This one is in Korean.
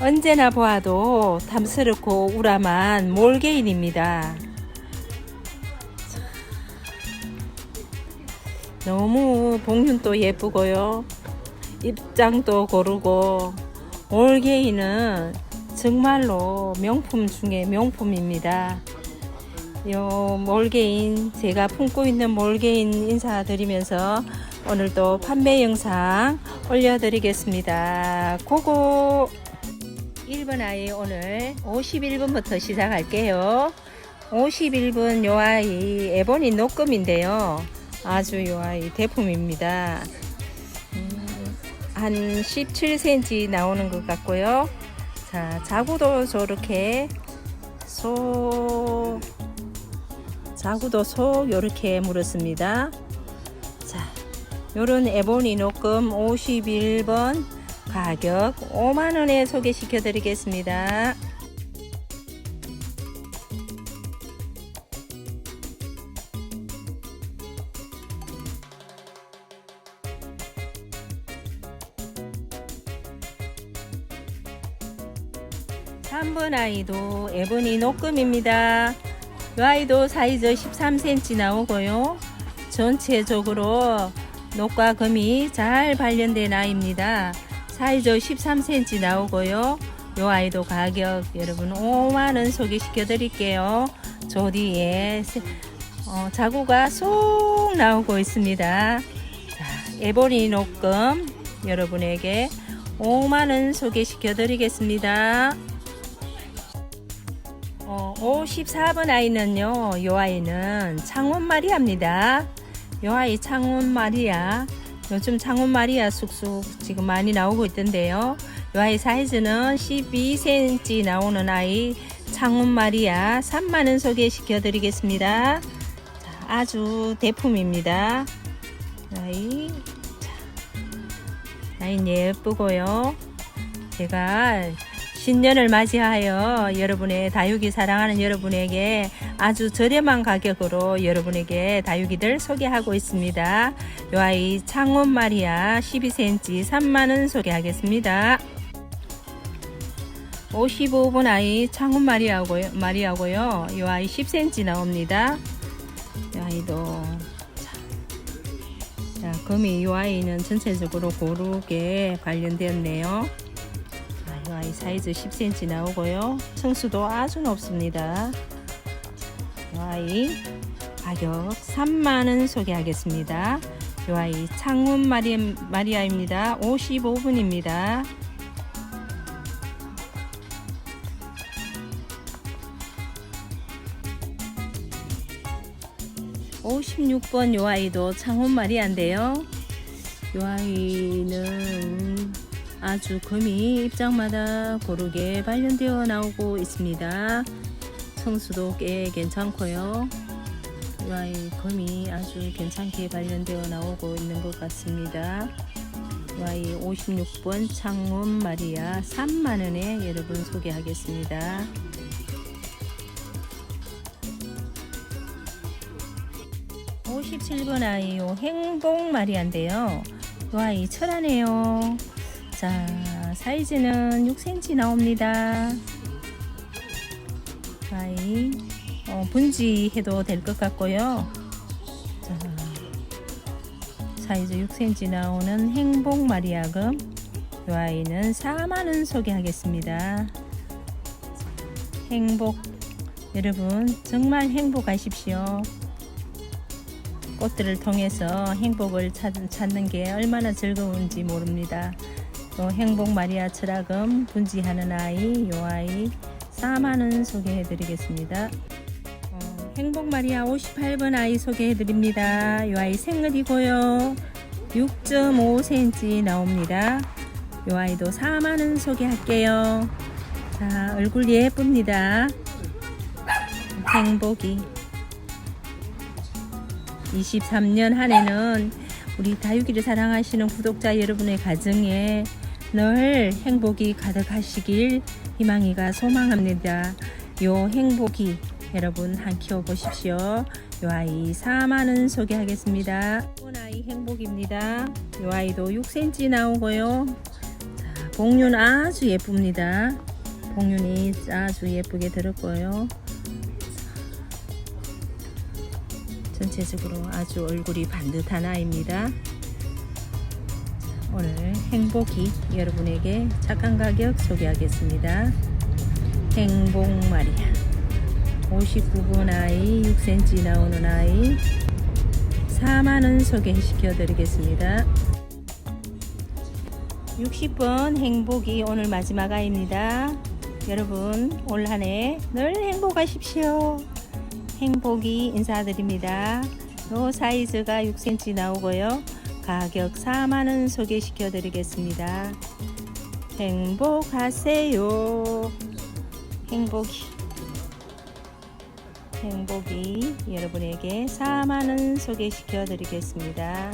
언제나 보아도 탐스럽고 우람한 몰개인입니다. 너무 봉윤도 예쁘고요. 입장도 고르고 몰개인은 정말로 명품 중에 명품입니다. 요 몰개인 제가 품고 있는 몰개인 인사드리면서 오늘도 판매 영상 올려드리겠습니다. 고고 1번 아이 오늘 51분부터 시작할게요. 51분 요 아이 에보니 녹금인데요. 아주 요 아이 대품입니다. 음, 한 17cm 나오는 것 같고요. 자, 자구도 저렇게 소 자구도 소 요렇게 물었습니다. 자, 요런 에보니 녹금 51번 가격 5만원에 소개시켜 드리겠습니다. 삼번 아이도 에보니 녹금입니다. 이 아이도 사이즈 13cm 나오고요. 전체적으로 녹과 금이 잘 발련된 아이입니다. 사이즈 13cm 나오고요. 이 아이도 가격 여러분 5만원 소개시켜 드릴게요. 저 뒤에 세- 어, 자구가 쏙 나오고 있습니다. 자, 에보니 녹금 여러분에게 5만원 소개시켜 드리겠습니다. 어, 54번 아이는요, 요 아이는 창원 마리아입니다. 요 아이 창원 마리아. 요즘 창원 마리아 쑥쑥 지금 많이 나오고 있던데요. 요 아이 사이즈는 12cm 나오는 아이 창원 마리아 3만원 소개시켜 드리겠습니다. 자, 아주 대품입니다. 아이, 자, 아이 예쁘고요. 제가 신년을 맞이하여 여러분의 다육이 사랑하는 여러분에게 아주 저렴한 가격으로 여러분에게 다육이들 소개하고 있습니다. 요 아이 창원 마리아 12cm 3만원 소개하겠습니다. 55번 아이 창원 마리아고요. 마리아고요. 요 아이 10cm 나옵니다. 요 아이도 자, 자, 금이 요 아이는 전체적으로 고르게 관련되었네요. 이 아이 사이즈 10cm 나오고요. 청수도 아주 높습니다. 이 아이 가격 3만원 소개하겠습니다. 이 아이 창문 마리, 마리아입니다. 55분입니다. (56번) 요 아이도 창원 마리아인데요 요 아이는 아주 금이 입장마다 고르게 발련되어 나오고 있습니다. 성수도 꽤 괜찮고요. 이 금이 아주 괜찮게 발련되어 나오고 있는 것 같습니다. 이 아이 56번 창문 마리아 3만원에 여러분 소개하겠습니다. (57번) 아이요 행복 마리아인데요 이 아이 철하네요 자, 사이즈는 6cm 나옵니다. 아이, 어, 분지해도 될 것 같고요. 자, 사이즈 6cm 나오는 행복 마리아금. 이 아이는 4만원 소개하겠습니다. 행복. 여러분, 정말 행복하십시오. 꽃들을 통해서 행복을 찾, 찾는 게 얼마나 즐거운지 모릅니다. 또 행복 마리아 철학금 분지하는 아이 요 아이 4만원 소개해 드리겠습니다. 어, 행복 마리아 58번 아이 소개해 드립니다. 요 아이 생얼이고요. 6.5cm 나옵니다. 요 아이도 4만원 소개할게요. 자 얼굴 예쁩니다. 행복이. 23년 한 해는 우리 다육이를 사랑하시는 구독자 여러분의 가정에 늘 행복이 가득하시길 희망이가 소망합니다. 요 행복이 여러분 한 키워 보십시오. 요 아이 4만원 소개하겠습니다. 이 아이 행복입니다. 요 아이도 6cm 나오고요. 자, 복륜 아주 예쁩니다. 복륜이 아주 예쁘게 들었고요. 전체적으로 아주 얼굴이 반듯한 아이입니다. 오늘 행복이 여러분에게 착한 가격 소개하겠습니다. 행복 마리아 59분 아이 6cm 나오는 아이 4만원 소개시켜 드리겠습니다. 60번 행복이 오늘 마지막 아이입니다. 여러분 올 한 해 늘 행복하십시오. 행복이 인사드립니다. 요 사이즈가 6cm 나오고요. 가격 4만원 소개시켜 드리겠습니다. 행복하세요. 행복이 행복이 여러분에게 4만원 소개시켜 드리겠습니다.